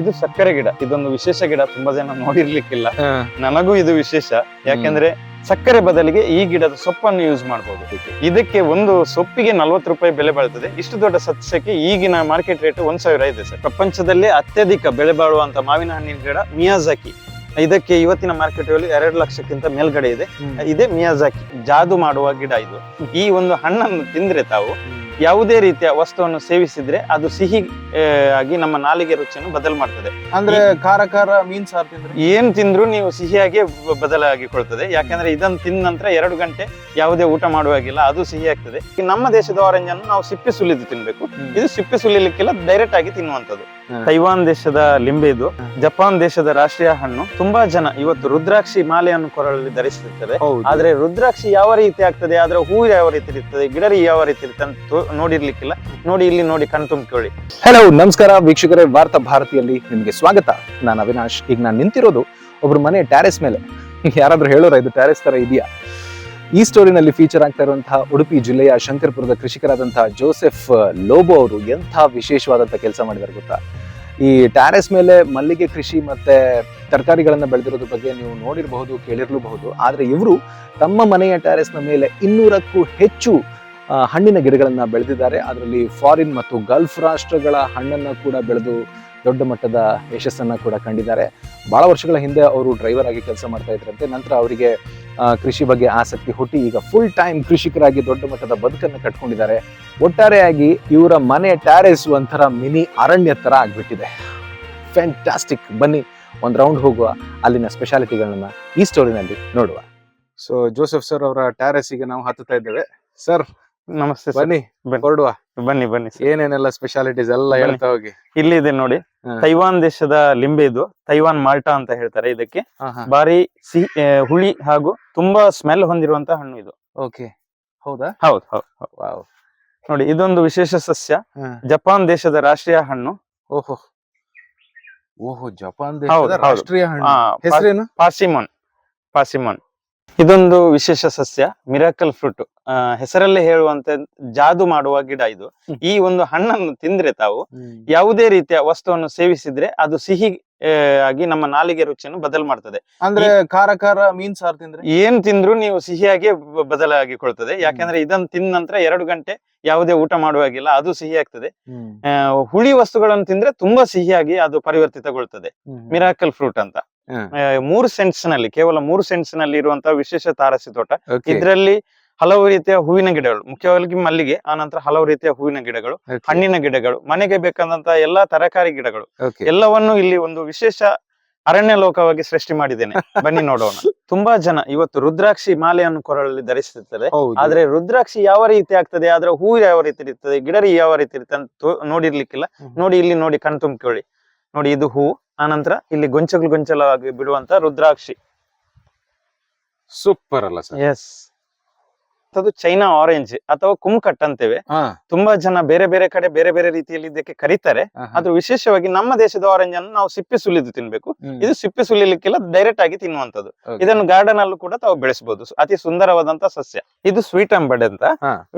ಇದು ಸಕ್ಕರೆ ಗಿಡ. ಇದೊಂದು ವಿಶೇಷ ಗಿಡ. ತುಂಬಾ ಜನ ನೋಡಿರ್ಲಿಕ್ಕಿಲ್ಲ. ನನಗೂ ಇದು ವಿಶೇಷ. ಯಾಕೆಂದ್ರೆ ಸಕ್ಕರೆ ಬದಲಿಗೆ ಈ ಗಿಡದ ಸೊಪ್ಪನ್ನು ಯೂಸ್ ಮಾಡಬಹುದು ಇದಕ್ಕೆ ಒಂದು ಸೊಪ್ಪಿಗೆ ನಲ್ವತ್ತು ರೂಪಾಯಿ ಬೆಲೆ ಬಾಳ್ತದೆ. ಇಷ್ಟು ದೊಡ್ಡ ಸಸ್ಯಕ್ಕೆ ಈಗಿನ ಮಾರ್ಕೆಟ್ ರೇಟ್ ಒಂದ್ ಸಾವಿರ ಇದೆ ಸರ್. ಪ್ರಪಂಚದಲ್ಲೇ ಅತ್ಯಧಿಕ ಬೆಲೆ ಬಾಳುವಂತ ಮಾವಿನ ಹಣ್ಣಿನ ಗಿಡ ಮಿಯಾಜಾಕಿ. ಇದಕ್ಕೆ ಇವತ್ತಿನ ಮಾರ್ಕೆಟ್ ಅಲ್ಲಿ ಎರಡು ಲಕ್ಷಕ್ಕಿಂತ ಮೇಲ್ಗಡೆ ಇದೆ. ಇದೆ ಮಿಯಾಜಾಕಿ ಜಾದು ಮಾಡುವ ಗಿಡ ಇದು. ಈ ಒಂದು ಹಣ್ಣನ್ನು ತಿಂದ್ರೆ ತಾವು ಯಾವುದೇ ರೀತಿಯ ವಸ್ತುವನ್ನು ಸೇವಿಸಿದ್ರೆ ಅದು ಸಿಹಿ ಆಗಿ ನಮ್ಮ ನಾಲಿಗೆ ರುಚಿಯನ್ನು ಬದಲು ಮಾಡ್ತದೆ. ಅಂದ್ರೆ ಖಾರ ಖಾರ ಮೀನ್ ಸಾರ್ ತಿಂದ್ರೆ? ಏನ್ ತಿಂದ್ರು ನೀವು ಸಿಹಿಯಾಗಿ ಬದಲಾಗಿ ಕೊಡ್ತದೆ ಯಾಕಂದ್ರೆ ಇದನ್ನು ತಿಂದ ನಂತರ ಎರಡು ಗಂಟೆ ಯಾವುದೇ ಊಟ ಮಾಡುವಾಗಿಲ್ಲ ಅದು ಸಿಹಿ ಆಗ್ತದೆ. ನಮ್ಮ ದೇಶದ ಆರೆಂಜ್ ಅನ್ನು ನಾವು ಸಿಪ್ಪೆ ಸುಲಿದು ತಿನ್ಬೇಕು. ಇದು ಸಿಪ್ಪೆ ಸುಲಿಲಿಕ್ಕೆಲ್ಲ ಡೈರೆಕ್ಟ್ ಆಗಿ ತಿನ್ನುವಂಥದ್ದು. ತೈವಾನ್ ದೇಶದ ಲಿಂಬೆ ಇದು. ಜಪಾನ್ ದೇಶದ ರಾಷ್ಟ್ರೀಯ ಹಣ್ಣು. ತುಂಬಾ ಜನ ಇವತ್ತು ರುದ್ರಾಕ್ಷಿ ಮಾಲೆಯನ್ನು ಕೊರಳಲ್ಲಿ ಧರಿಸಿರ್ತದೆ ಆದ್ರೆ ರುದ್ರಾಕ್ಷಿ ಯಾವ ರೀತಿ ಆಗ್ತದೆ ಆದ್ರೆ ಹೂ ಯಾವ ರೀತಿ ಇರ್ತದೆ ಗಿಡರಿ ಯಾವ ರೀತಿ ಇರ್ತದೆ ಅಂತ ನೋಡಿರ್ಲಿಕ್ಕಿಲ್ಲ. ನೋಡಿ ಇಲ್ಲಿ ನೋಡಿ ಕಣ್ ತುಂಬಿಕೊಳ್ಳಿ. ಹಲೋ ನಮಸ್ಕಾರ ವೀಕ್ಷಕರೇ ವಾರ್ತಾ ಭಾರತಿಯಲ್ಲಿ ನಿಮ್ಗೆ ಸ್ವಾಗತ. ನಾನು ಅವಿನಾಶ್. ಈಗ ನಾನು ನಿಂತಿರೋದು ಒಬ್ರು ಮನೆ ಟ್ಯಾರೆಸ್ ಮೇಲೆ. ಯಾರಾದ್ರೂ ಹೇಳೋರ ಇದು ಟ್ಯಾರೆಸ್ ತರ ಇದೆಯಾ? ಈ ಸ್ಟೋರಿನಲ್ಲಿ ಫೀಚರ್ ಆಗ್ತಾ ಇರುವಂತಹ ಉಡುಪಿ ಜಿಲ್ಲೆಯ ಶಂಕರ್ಪುರದ ಕೃಷಿಕರಾದಂತಹ ಜೋಸೆಫ್ ಲೋಬೋ ಅವರು ಎಂಥ ವಿಶೇಷವಾದಂತಹ ಕೆಲಸ ಮಾಡಿದಾರೆ ಗೊತ್ತಾ? ಈ ಟ್ಯಾರೆಸ್ ಮೇಲೆ ಮಲ್ಲಿಗೆ ಕೃಷಿ ಮತ್ತೆ ತರಕಾರಿಗಳನ್ನ ಬೆಳೆದಿರೋದ್ರ ಬಗ್ಗೆ ನೀವು ನೋಡಿರಬಹುದು, ಕೇಳಿರಲೂಬಹುದು. ಆದ್ರೆ ಇವರು ತಮ್ಮ ಮನೆಯ ಟ್ಯಾರೆಸ್ನ ಮೇಲೆ ಇನ್ನೂರಕ್ಕೂ ಹೆಚ್ಚು ಹಣ್ಣಿನ ಗಿಡಗಳನ್ನ ಬೆಳೆದಿದ್ದಾರೆ. ಅದರಲ್ಲಿ ಫಾರಿನ್ ಮತ್ತು ಗಲ್ಫ್ ರಾಷ್ಟ್ರಗಳ ಹಣ್ಣನ್ನು ಕೂಡ ಬೆಳೆದು ದೊಡ್ಡ ಮಟ್ಟದ ಯಶಸ್ಸನ್ನು ಕೂಡ ಕಂಡಿದ್ದಾರೆ. ಭಾಳ ವರ್ಷಗಳ ಹಿಂದೆ ಅವರು ಡ್ರೈವರ್ ಆಗಿ ಕೆಲಸ ಮಾಡ್ತಾ ಇದ್ರಂತೆ. ನಂತರ ಅವರಿಗೆ ಕೃಷಿ ಬಗ್ಗೆ ಆಸಕ್ತಿ ಹುಟ್ಟಿ ಈಗ ಫುಲ್ ಟೈಮ್ ಕೃಷಿಕರಾಗಿ ದೊಡ್ಡ ಮಟ್ಟದ ಬದುಕನ್ನು ಕಟ್ಕೊಂಡಿದ್ದಾರೆ. ಒಟ್ಟಾರೆಯಾಗಿ ಇವರ ಮನೆ ಟ್ಯಾರೆಸ್ ಒಂಥರ ಮಿನಿ ಅರಣ್ಯ ಥರ ಆಗಿಬಿಟ್ಟಿದೆ. ಫ್ಯಾಂಟಾಸ್ಟಿಕ್ ಬನ್ನಿ ಒಂದು ರೌಂಡ್ ಹೋಗುವ ಅಲ್ಲಿನ ಸ್ಪೆಷಾಲಿಟಿಗಳನ್ನ ಈ ಸ್ಟೋರಿನಲ್ಲಿ ನೋಡುವ. ಸೊ ಜೋಸೆಫ್ ಸರ್ ಅವರ ಟ್ಯಾರೇಸಿಗೆ ನಾವು ಹತ್ತುತ್ತಾ ಇದ್ದೇವೆ. ಸರ್ ನಮಸ್ತೆ ಬನ್ನಿ. ಹೊರಡುವ. ಬನ್ನಿ ಬನ್ನಿ. ಏನೇನೆಲ್ಲ ಸ್ಪೆಷಾಲಿಟೀಸ್ ಎಲ್ಲ. ಹೇಳ್ತಾ ಹೋಗಿ. ಇಲ್ಲಿ ಇದೆ ನೋಡಿ ತೈವಾನ್ ದೇಶದ ಲಿಂಬೆ ಇದು ತೈವಾನ್ ಮಾಲ್ಟಾ ಅಂತ ಹೇಳ್ತಾರೆ ಇದಕ್ಕೆ. ಬಾರಿ ಸಿಹಿ ಹುಳಿ ಹಾಗೂ ತುಂಬಾ ಸ್ಮೆಲ್ ಹೊಂದಿರುವಂತ ಹಣ್ಣು ಇದು. ಓಕೆ ಹೌದಾ? ಹೌದು ಹೌದು. ನೋಡಿ ಇದೊಂದು ವಿಶೇಷ ಸಸ್ಯ ಜಪಾನ್ ದೇಶದ ರಾಷ್ಟ್ರೀಯ ಹಣ್ಣು. ಓಹೋ. ಓಹೋ ಜಪಾನ್ ದೇಶದ ರಾಷ್ಟ್ರೀಯ ಹಣ್ಣು. ಪಾಸಿಮನ್ ಪಾಸಿಮನ್. ಇದೊಂದು ವಿಶೇಷ ಸಸ್ಯ ಮಿರಾಕಲ್ ಫ್ರೂಟ್ ಹೆಸರಲ್ಲೇ ಹೇಳುವಂತೆ ಜಾದು ಮಾಡುವ ಗಿಡ ಇದು. ಈ ಒಂದು ಹಣ್ಣನ್ನು ತಿಂದ್ರೆ ತಾವು ಯಾವುದೇ ರೀತಿಯ ವಸ್ತುವನ್ನು ಸೇವಿಸಿದ್ರೆ ಅದು ಸಿಹಿ ಆಗಿ ನಮ್ಮ ನಾಲಿಗೆ ರುಚಿಯನ್ನು ಬದಲು ಮಾಡ್ತದೆ. ಅಂದ್ರೆ ಖಾರ ಖಾರ ಮೀನ್ ಸಾರು ತಿಂದ್ರೆ? ಏನ್ ತಿಂದ್ರು ನೀವು ಸಿಹಿಯಾಗಿ ಬದಲಾಗಿ ಬದಲಾಗಿಕೊಳ್ತದೆ. ಯಾಕಂದ್ರೆ ಇದನ್ನು ತಿಂದ ನಂತರ ಎರಡು ಗಂಟೆ ಯಾವುದೇ ಊಟ ಮಾಡುವಾಗಿಲ್ಲ ಅದು ಸಿಹಿ ಆಗ್ತದೆ ಹುಳಿ ವಸ್ತುಗಳನ್ನು ತಿಂದ್ರೆ ತುಂಬಾ ಸಿಹಿಯಾಗಿ ಅದು ಪರಿವರ್ತಿತಗೊಳ್ತದೆ. ಮಿರಾಕಲ್ ಫ್ರೂಟ್ ಅಂತ. ಮೂರು ಸೆಂಟ್ಸ್ನಲ್ಲಿ ಕೇವಲ ಮೂರು ಸೆಂಟ್ಸ್ನಲ್ಲಿ ಇರುವಂತಹ ವಿಶೇಷ ತಾರಸಿ ತೋಟ. ಇದರಲ್ಲಿ ಹಲವು ರೀತಿಯ ಹೂವಿನ ಗಿಡಗಳು ಮುಖ್ಯವಾಗಿ ಮಲ್ಲಿಗೆ ಆನಂತರ ಹಲವು ರೀತಿಯ ಹೂವಿನ ಗಿಡಗಳು ಹಣ್ಣಿನ ಗಿಡಗಳು ಮನೆಗೆ ಬೇಕಾದಂತಹ ಎಲ್ಲಾ ತರಕಾರಿ ಗಿಡಗಳು. ಎಲ್ಲವನ್ನು ಇಲ್ಲಿ ಒಂದು ವಿಶೇಷ ಅರಣ್ಯ ಲೋಕವಾಗಿ ಸೃಷ್ಟಿ ಮಾಡಿದ್ದೇನೆ. ಬನ್ನಿ ನೋಡೋಣ. ತುಂಬಾ ಜನ ಇವತ್ತು ರುದ್ರಾಕ್ಷಿ ಮಾಲೆಯನ್ನು ಕೊರಳಲ್ಲಿ ಧರಿಸುತ್ತಾರೆ. ಆದ್ರೆ ರುದ್ರಾಕ್ಷಿ ಯಾವ ರೀತಿ ಆಗ್ತದೆ? ಆದ್ರೆ ಹೂ ಯಾವ ರೀತಿ ಇರ್ತದೆ? ಗಿಡರಿ ಯಾವ ರೀತಿ ಇರ್ತದೆ ಅಂತ ನೋಡಿರ್ಲಿಕ್ಕಿಲ್ಲ. ನೋಡಿ ಇಲ್ಲಿ ನೋಡಿ ಕಣ್ ತುಂಬಿಕೊಳ್ಳಿ. ನೋಡಿ ಇದು ಹೂ. ಆನಂತರ ಇಲ್ಲಿ ಗೊಂಚಲು ಗೊಂಚಲವಾಗಿ ಬಿಡುವಂತ ರುದ್ರಾಕ್ಷಿ. ಸೂಪರ್ ಅಲ್ಲ ಸರ್ ಎಸ್ ಅದು ಚೈನಾ ಆರೆಂಜ್ ಅಥವಾ ಕುಮ್ಕಟ್ ಅಂತೇವೆ. ತುಂಬಾ ಜನ ಬೇರೆ ಬೇರೆ ಕಡೆ ಬೇರೆ ಬೇರೆ ರೀತಿಯಲ್ಲಿ ಇದಕ್ಕೆ ಕರೀತಾರೆ ಆದ್ರೂ ವಿಶೇಷವಾಗಿ ನಮ್ಮ ದೇಶದ ಆರೆಂಜ್ ಅನ್ನು ನಾವು ಸಿಪ್ಪೆ ಸುಲಿದು ತಿನ್ಬೇಕು. ಇದು ಸಿಪ್ಪೆ ಸುಲಿಲಿಕ್ಕಿಲ್ಲ ಡೈರೆಕ್ಟ್ ಆಗಿ ತಿನ್ನುವಂತದ್ದು ಇದನ್ನು ಗಾರ್ಡನ್ ಅಲ್ಲೂ ಕೂಡ ತಾವು ಬೆಳೆಸಬಹುದು ಅತಿ ಸುಂದರವಾದಂತಹ ಸಸ್ಯ. ಇದು ಸ್ವೀಟ್ ಅಂಬಡೆ ಅಂತ.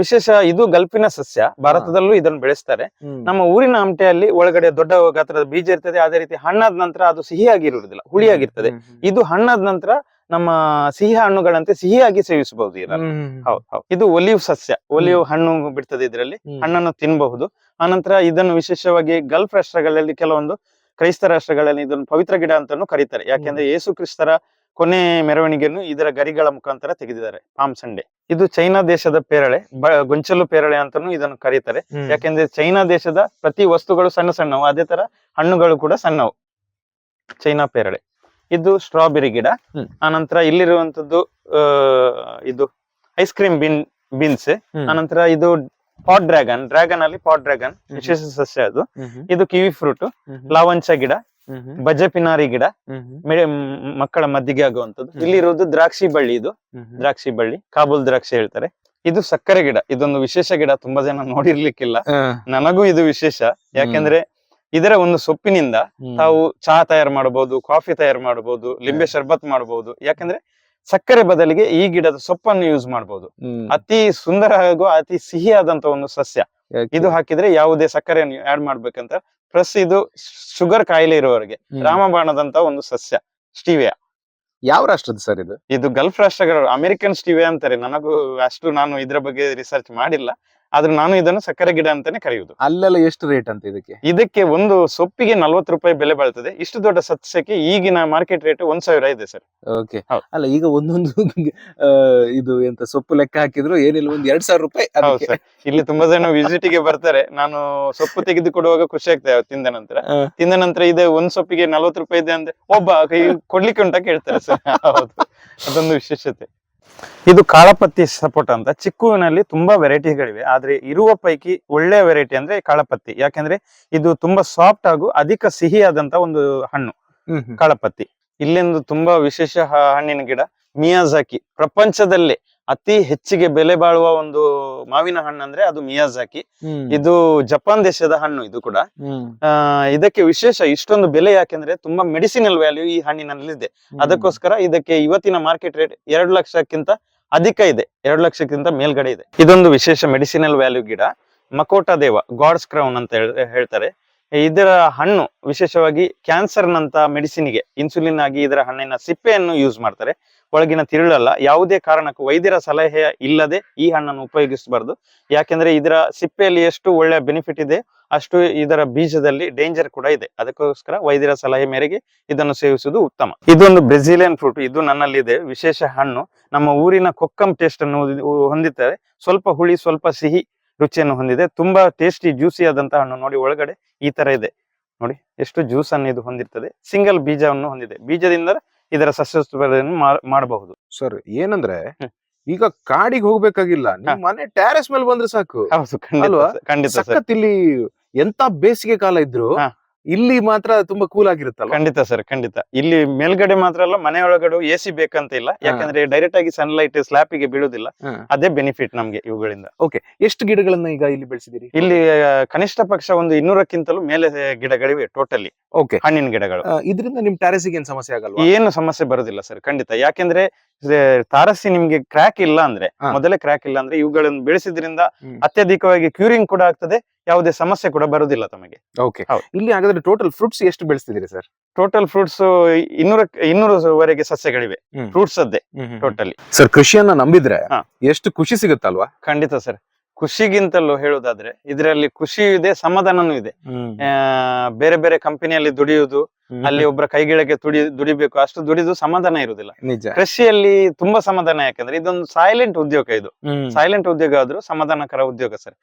ವಿಶೇಷ ಇದು ಗಲ್ಪಿನ ಸಸ್ಯ. ಭಾರತದಲ್ಲೂ ಇದನ್ನು ಬೆಳೆಸ್ತಾರೆ. ನಮ್ಮ ಊರಿನ ಅಂಟೆಯಲ್ಲಿ ಒಳಗಡೆ ದೊಡ್ಡ ಗಾತ್ರದ ಬೀಜ ಇರ್ತದೆ. ಅದೇ ರೀತಿ ಹಣ್ಣಾದ ನಂತರ ಅದು ಸಿಹಿಯಾಗಿರುವುದಿಲ್ಲ ಹುಳಿಯಾಗಿರ್ತದೆ. ಇದು ಹಣ್ಣಾದ ನಂತರ ನಮ್ಮ ಸಿಹಿ ಹಣ್ಣುಗಳಂತೆ ಸಿಹಿಯಾಗಿ ಸೇವಿಸಬಹುದು ಇದನ್ನು ಹೌದು ಹೌದು. ಇದು ಒಲಿವ್ ಸಸ್ಯ. ಒಲಿವ್ ಹಣ್ಣು ಬಿಡ್ತದೆ ಇದರಲ್ಲಿ. ಹಣ್ಣನ್ನು ತಿನ್ನಬಹುದು ಆನಂತರ ಇದನ್ನು ವಿಶೇಷವಾಗಿ ಗಲ್ಫ್ ರಾಷ್ಟ್ರಗಳಲ್ಲಿ ಕೆಲವೊಂದು ಕ್ರೈಸ್ತ ರಾಷ್ಟ್ರಗಳಲ್ಲಿ ಇದನ್ನು ಪವಿತ್ರ ಗಿಡ ಅಂತಾನು ಕರೀತಾರೆ. ಯಾಕೆಂದ್ರೆ ಯೇಸು ಕ್ರಿಸ್ತರ ಕೊನೆ ಮೆರವಣಿಗೆಯನ್ನು ಇದರ ಗರಿಗಳ ಮುಖಾಂತರ ತೆಗೆದಿದ್ದಾರೆ. Palm Sunday. ಇದು ಚೈನಾ ದೇಶದ ಪೇರಳೆ ಬ- ಗೊಂಚಲು ಪೇರಳೆ ಅಂತಾನು ಇದನ್ನು ಕರೀತಾರೆ. ಯಾಕೆಂದ್ರೆ ಚೈನಾ ದೇಶದ ಪ್ರತಿ ವಸ್ತುಗಳು ಸಣ್ಣ ಸಣ್ಣವು. ಅದೇ ತರ ಹಣ್ಣುಗಳು ಕೂಡ ಸಣ್ಣವು. ಚೈನಾ ಪೇರಳೆ. ಇದು ಸ್ಟ್ರಾಬೆರಿ ಗಿಡ. ಆನಂತರ ಇಲ್ಲಿರುವಂತದ್ದು ಇದು ಐಸ್ ಕ್ರೀಮ್ ಬಿನ್ ಬೀನ್ಸ್. ಆನಂತರ ಇದು ಪಾಟ್ ಡ್ರ್ಯಾಗನ್ ಡ್ರ್ಯಾಗನ್ ಅಲ್ಲಿ ಪಾಟ್ ಡ್ರ್ಯಾಗನ್ ವಿಶೇಷ ಸಸ್ಯ ಅದು. ಇದು ಕಿವಿ ಫ್ರೂಟ್ ಲಾವಂಚ ಗಿಡ ಬಜೆ ಪಿನಾರಿ ಗಿಡ ಮಕ್ಕಳ ಮದ್ದಿಗೆ ಆಗುವಂತದ್ದು. ಇಲ್ಲಿ ಇರುವುದು ದ್ರಾಕ್ಷಿ ಬಳ್ಳಿ ಇದು. ದ್ರಾಕ್ಷಿ ಬಳ್ಳಿ ಕಾಬೂಲ್ ದ್ರಾಕ್ಷಿ ಹೇಳ್ತಾರೆ. ಇದು ಸಕ್ಕರೆ ಗಿಡ. ಇದೊಂದು ವಿಶೇಷ ಗಿಡ ತುಂಬಾ ಜನ ನೋಡಿರ್ಲಿಕ್ಕಿಲ್ಲ. ನನಗೂ ಇದು ವಿಶೇಷ. ಯಾಕೆಂದ್ರೆ ಇದರ ಒಂದು ಸೊಪ್ಪಿನಿಂದ ತಾವು ಚಹಾ ತಯಾರು ಮಾಡಬಹುದು ಕಾಫಿ ತಯಾರು ಮಾಡಬಹುದು ಲಿಂಬೆ ಶರ್ಬತ್ ಮಾಡಬಹುದು. ಯಾಕಂದ್ರೆ ಸಕ್ಕರೆ ಬದಲಿಗೆ ಈ ಗಿಡದ ಸೊಪ್ಪನ್ನು ಯೂಸ್ ಮಾಡಬಹುದು. ಅತಿ ಸುಂದರ ಹಾಗೂ ಅತಿ ಸಿಹಿಯಾದಂತ ಒಂದು ಸಸ್ಯ. ಇದು ಹಾಕಿದ್ರೆ ಯಾವುದೇ ಸಕ್ಕರೆಯನ್ನು ಆಡ್ ಮಾಡ್ಬೇಕಂತ ಪ್ಲಸ್ ಇದು ಶುಗರ್ ಕಾಯಿಲೆ ಇರುವವರಿಗೆ ರಾಮಬಾಣದಂತ ಒಂದು ಸಸ್ಯ ಸ್ಟೀವಿಯಾ. ಯಾವ ರಾಷ್ಟ್ರದ ಸರ್ ಇದು? ಇದು ಗಲ್ಫ್ ರಾಷ್ಟ್ರಗಳು ಅಮೆರಿಕನ್ ಸ್ಟೀವಿಯಾ ಅಂತಾರೆ. ನನಗೂ ಅಷ್ಟು ನಾನು ಇದ್ರ ಬಗ್ಗೆ ರಿಸರ್ಚ್ ಮಾಡಿಲ್ಲ. ಆದ್ರೆ ನಾನು ಇದನ್ನು ಸಕ್ಕರೆ ಗಿಡ ಅಂತಾನೆ ಕರೆಯುವುದು. ಅಲ್ಲೆಲ್ಲ ಎಷ್ಟು ರೇಟ್ ಅಂತ ಇದಕ್ಕೆ? ಇದಕ್ಕೆ ಒಂದು ಸೊಪ್ಪಿಗೆ ನಲ್ವತ್ತು ರೂಪಾಯಿ ಬೆಲೆ ಬಾಳ್ತದೆ. ಇಷ್ಟು ದೊಡ್ಡ ಸಸ್ಯಕ್ಕೆ ಈಗಿನ ಮಾರ್ಕೆಟ್ ರೇಟ್ ಒಂದ್ ಸಾವಿರ ಇದೆ ಸರ್. ಓಕೆ ಅಲ್ಲ ಈಗ ಒಂದೊಂದು ಇದು ಎಂತ ಸೊಪ್ಪು ಲೆಕ್ಕ ಹಾಕಿದ್ರು ಏನಿಲ್ಲ ಒಂದ್ ಎರಡ್ ಸಾವಿರ ರೂಪಾಯಿ ಹೌದು ಅದಕ್ಕೆ. ಸರ್. ಇಲ್ಲಿ ತುಂಬಾ ಜನ ವಿಸಿಟ್ಗೆ ಬರ್ತಾರೆ. ನಾನು ಸೊಪ್ಪು ತೆಗೆದು ಕೊಡುವಾಗ ಖುಷಿ ಆಗ್ತದೆ ತಿಂದ ನಂತರ. ತಿಂದ ನಂತರ ಇದೆ ಒಂದ್ ಸೊಪ್ಪಿಗೆ ನಲ್ವತ್ತು ರೂಪಾಯಿ ಇದೆ ಅಂದ್ರೆ ಒಬ್ಬ ಕೈ ಕೊಡ್ಲಿಕ್ಕೆ ಉಂಟ ಕೇಳ್ತಾರೆ ಸರ್. ಹೌದು. ಅದೊಂದು ವಿಶೇಷತೆ. ಇದು ಕಾಳಪತ್ತಿ ಸಪೋಟ ಅಂತ. ಚಿಕ್ಕುವಿನಲ್ಲಿ ತುಂಬಾ ವೆರೈಟಿಗಳಿವೆ. ಆದ್ರೆ ಇರುವ ಪೈಕಿ ಒಳ್ಳೆ ವೆರೈಟಿ ಅಂದ್ರೆ ಕಾಳಪತ್ತಿ. ಯಾಕೆಂದ್ರೆ ಇದು ತುಂಬಾ ಸಾಫ್ಟ್ ಹಾಗೂ ಅಧಿಕ ಸಿಹಿಯಾದಂತ ಒಂದು ಹಣ್ಣು. ಕಾಳಪತ್ತಿ. ಇಲ್ಲೊಂದು ತುಂಬಾ ವಿಶೇಷ ಹ- ಹಣ್ಣಿನ ಗಿಡ ಮಿಯಾಜಾಕಿ ಪ್ರಪಂಚದಲ್ಲೇ ಅತಿ ಹೆಚ್ಚಿಗೆ ಬೆಲೆ ಬಾಳುವ ಒಂದು ಮಾವಿನ ಹಣ್ಣು ಅಂದ್ರೆ ಅದು ಮಿಯಾಜಾಕಿ. ಇದು ಜಪಾನ್ ದೇಶದ ಹಣ್ಣು ಇದು ಕೂಡ. ಇದಕ್ಕೆ ವಿಶೇಷ ಇಷ್ಟೊಂದು ಬೆಲೆ ಯಾಕೆಂದ್ರೆ ತುಂಬಾ ಮೆಡಿಸಿನಲ್ ವ್ಯಾಲ್ಯೂ ಈ ಹಣ್ಣಿನಲ್ಲಿದೆ. ಅದಕ್ಕೋಸ್ಕರ ಇದಕ್ಕೆ ಇವತ್ತಿನ ಮಾರ್ಕೆಟ್ ರೇಟ್ ಎರಡು ಲಕ್ಷಕ್ಕಿಂತ ಅಧಿಕ ಇದೆ. ಎರಡು ಲಕ್ಷಕ್ಕಿಂತ ಮೇಲ್ಗಡೆ ಇದೆ. ಇದೊಂದು ವಿಶೇಷ ಮೆಡಿಸಿನಲ್ ವ್ಯಾಲ್ಯೂ ಗಿಡ. ಮಕೋಟ ದೇವ ಗಾಡ್ಸ್ ಕ್ರೌನ್ ಅಂತ ಹೇಳ್- ಹೇಳ್ತಾರೆ. ಇದರ ಹಣ್ಣು ವಿಶೇಷವಾಗಿ ಕ್ಯಾನ್ಸರ್ ನಂತ ಮೆಡಿಸಿನ್ಗೆ ಇನ್ಸುಲಿನ್ ಆಗಿ ಇದರ ಹಣ್ಣಿನ ಸಿಪ್ಪೆಯನ್ನು ಯೂಸ್ ಮಾಡ್ತಾರೆ. ಒಳಗಿನ ತಿರುಳಲ್ಲ, ಯಾವುದೇ ಕಾರಣಕ್ಕೂ ವೈದ್ಯರ ಸಲಹೆ ಇಲ್ಲದೆ ಈ ಹಣ್ಣನ್ನು ಉಪಯೋಗಿಸಬಾರ್ದು. ಯಾಕೆಂದ್ರೆ ಇದರ ಸಿಪ್ಪೆಯಲ್ಲಿ ಎಷ್ಟು ಒಳ್ಳೆಯ ಬೆನಿಫಿಟ್ ಇದೆ, ಅಷ್ಟು ಇದರ ಬೀಜದಲ್ಲಿ ಡೇಂಜರ್ ಕೂಡ ಇದೆ. ಅದಕ್ಕೋಸ್ಕರ ವೈದ್ಯರ ಸಲಹೆ ಮೇರೆಗೆ ಇದನ್ನು ಸೇವಿಸುವುದು ಉತ್ತಮ. ಇದೊಂದು ಬ್ರೆಜಿಲಿಯನ್ ಫ್ರೂಟ್, ಇದು ನನ್ನಲ್ಲಿದೆ. ವಿಶೇಷ ಹಣ್ಣು. ನಮ್ಮ ಊರಿನ ಕೊಕ್ಕಂ ಟೇಸ್ಟ್ ಅನ್ನು ಹೊಂದಿ- ಹೊಂದಿದ್ದಾರೆ. ಸ್ವಲ್ಪ ಹುಳಿ, ಸ್ವಲ್ಪ ಸಿಹಿ ರುಚಿಯನ್ನು ಹೊಂದಿದೆ. ತುಂಬಾ ಟೇಸ್ಟಿ ಜ್ಯೂಸಿ ಆದಂತಹ ಹಣ್ಣು ನೋಡಿ ಒಳಗಡೆ ಈ ತರ ಇದೆ. ನೋಡಿ ಎಷ್ಟು ಜ್ಯೂಸ್ ಅನ್ನು ಇದು ಹೊಂದಿರ್ತದೆ. ಸಿಂಗಲ್ ಬೀಜವನ್ನು ಹೊಂದಿದೆ. ಬೀಜದಿಂದ ಇದರ ಸಸ್ಯೋತ್ಪಾದನೆಯನ್ನು ಮಾ- ಮಾಡಬಹುದು. ಸರ್ ಏನಂದ್ರೆ ಈಗ ಕಾಡಿಗೆ ಹೋಗ್ಬೇಕಾಗಿಲ್ಲ. ಮನೆ ಟ್ಯಾರೆಸ್ ಮೇಲೆ ಬಂದ್ರೆ ಸಾಕು. ಖಂಡಿತ ಅಲ್ವಾ? ಸರ್, ಖಂಡಿತ ಇಲ್ಲಿ ಎಂತ ಬೇಸಿಗೆ ಕಾಲ ಇದ್ರು. ಇಲ್ಲಿ ಮಾತ್ರ ತುಂಬಾ ಕೂಲ್ ಆಗಿರುತ್ತಲ್ಲ ಖಂಡಿತ ಸರ್ ಖಂಡಿತ. ಇಲ್ಲಿ ಮೇಲ್ಗಡೆ ಮಾತ್ರ ಅಲ್ಲ ಮನೆ ಒಳಗಡೆ ಎ ಸಿ ಬೇಕಂತ ಇಲ್ಲ. ಯಾಕಂದ್ರೆ ಡೈರೆಕ್ಟ್ ಆಗಿ ಸನ್ಲೈಟ್ ಸ್ಲ್ಯಾಪಿಗೆ ಬೀಳುದಿಲ್ಲ. ಅದೇ ಬೆನಿಫಿಟ್ ನಮ್ಗೆ ಇವುಗಳಿಂದ. ಓಕೆ ಎಷ್ಟು ಗಿಡಗಳನ್ನ ಈಗ ಇಲ್ಲಿ ಬೆಳೆಸಿದಿರಿ ಇಲ್ಲಿ ಕನಿಷ್ಠ ಪಕ್ಷ ಒಂದು ಇನ್ನೂರಕ್ಕಿಂತಲೂ ಮೇಲೆ ಗಿಡಗಳಿವೆ ಟೋಟಲಿ ಓಕೆ ಹಣ್ಣಿನ ಗಿಡಗಳು. ಇದರಿಂದ ನಿಮ್ ಟ್ಯಾರೆಸ್ಗೆ ಏನ್ ಸಮಸ್ಯೆ ಆಗಲ್ಲ ಏನು ಸಮಸ್ಯೆ ಬರುದಿಲ್ಲ ಸರ್ ಖಂಡಿತ. ಯಾಕೆಂದ್ರೆ ತಾರಸಿ ನಿಮ್ಗೆ ಕ್ರ್ಯಾಕ್ ಇಲ್ಲ ಅಂದ್ರೆ ಮೊದಲೇ ಕ್ರ್ಯಾಕ್ ಇಲ್ಲ ಅಂದ್ರೆ ಇವುಗಳನ್ನು ಬೆಳೆಸಿದ್ರಿಂದ ಅತ್ಯಧಿಕವಾಗಿ ಕ್ಯೂರಿಂಗ್ ಕೂಡ ಆಗ್ತದೆ ಯಾವುದೇ ಸಮಸ್ಯೆ ಕೂಡ ಬರುದಿಲ್ಲ ತಮಗೆ. ಓಕೆ ಹೌದು. ಇಲ್ಲಿ ಹಾಗಾದ್ರೆ ಟೋಟಲ್ ಫ್ರೂಟ್ಸ್ ಎಷ್ಟು ಬೆಳೆಸ್ತಿದ್ದೀರಿ ಸರ್ ಟೋಟಲ್ ಫ್ರೂಟ್ಸ್ ಇನ್ನೂರ ಇನ್ನೂರವರೆಗೆ ಸಸ್ಯಗಳಿವೆ. ಹ್ಮ್. ಫ್ರೂಟ್ಸ್ ಅದೇ ಟೋಟಲಿ ಸರ್ ಕೃಷಿಯನ್ನ ನಂಬಿದ್ರೆ ಹಾ. ಎಷ್ಟು ಖುಷಿ ಸಿಗುತ್ತಲ್ವಾ? ಖಂಡಿತ ಸರ್ ಖುಷಿಗಿಂತಲೂ ಹೇಳುದಾದ್ರೆ ಇದರಲ್ಲಿ ಖುಷಿ ಇದೆ ಸಮಾಧಾನನೂ ಇದೆ. ಆ, ಬೇರೆ ಬೇರೆ ಕಂಪನಿಯಲ್ಲಿ ದುಡಿಯುವುದು ಅಲ್ಲಿ ಒಬ್ಬರ ಕೈಗಿಳಗೆ ತುಡಿ ದುಡಿಬೇಕು ಅಷ್ಟು ದುಡಿದು ಸಮಾಧಾನ ಇರುವುದಿಲ್ಲ. ನಿಜ. ಕೃಷಿಯಲ್ಲಿ ತುಂಬಾ ಸಮಾಧಾನ ಯಾಕಂದ್ರೆ ಇದೊಂದು ಸೈಲೆಂಟ್ ಉದ್ಯೋಗ ಇದು. ಸೈಲೆಂಟ್ ಉದ್ಯೋಗ ಆದ್ರೂ ಸಮಾಧಾನಕರ ಉದ್ಯೋಗ ಸರ್